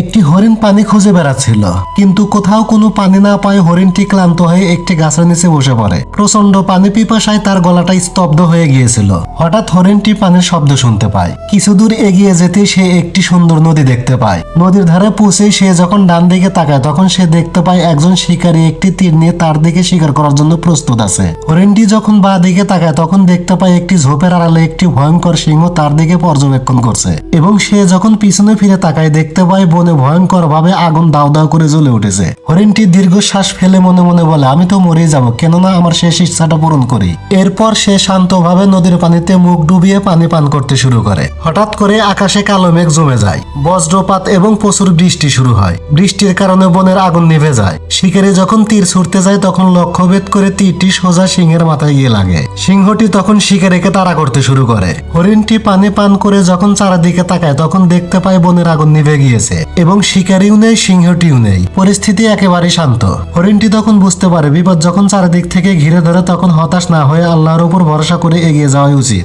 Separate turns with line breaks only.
একটি হরিণ পানি খুঁজে বেড়াচ্ছিল, কিন্তু কোথাও কোনো পানি না পায় হরিণটি ক্লান্ত হয়ে একটি গাছের নিচে বসে পড়ে। প্রচণ্ড পানি পিপাসায় তার গলাটা স্তব্ধ হয়ে গিয়েছিল। হঠাৎ হরিণটি পানির শব্দ শুনতে পায়। কিছু দূর এগিয়ে যেতে সে একটি সুন্দর নদী দেখতে পায়। নদীর ধারে পৌঁছে সে যখন ডান দিকে তাকায়, তখন সে দেখতে পায় একজন শিকারী একটি তীর নিয়ে তার দিকে শিকার করার জন্য প্রস্তুত আছে। হরিণটি যখন বা দিকে তাকায়, তখন দেখতে পায় একটি ঝোপের আড়ালে একটি ভয়ঙ্কর সিংহ তার দিকে পর্যবেক্ষণ করছে। এবং সে যখন পিছনে ফিরে তাকায়, দেখতে পায় বনে ভয়ঙ্কর ভাবে আগুন দাও দাও করে জ্বলে উঠেছে। হরিণটি দীর্ঘশ্বাস ফেলে মনে মনে বলে, আমি তো মরে যাব, কেননা আমার শেষ ইচ্ছাটা পূরণ করি। এরপর সে শান্তভাবে নদীর পানিতে মুখ ডুবিয়ে পানি পান করতে শুরু করে। হঠাৎ করে আকাশে কালো মেঘ জমে যায়, বজ্রপাত এবং প্রচুর বৃষ্টি শুরু হয়। বৃষ্টির কারণে বনের আগুন নিভে যায়। শিকারি যখন তীর ছুটতে যায়, তখন লক্ষ্যভেদ করে তীরটি সোজা সিংহের মাথায় গিয়ে লাগে। সিংহটি তখন শিকারিকে তাড়া করতে শুরু করে। হরিণটি পানি পান করে যখন চারিদিকে তাকায়, তখন দেখতে পায় বনের আগুন নিভে গিয়েছে। এবং শিকারিও নেই, সিংহটিও নেই। পরিস্থিতি একেবারে শান্ত। হরিণটি তখন বুঝতে পারে, বিপদ যখন চারিদিক থেকে ঘিরে ধরে তখন হতাশ না হয়ে আল্লাহর উপর ভরসা করে এগিয়ে যাওয়াই উচিত।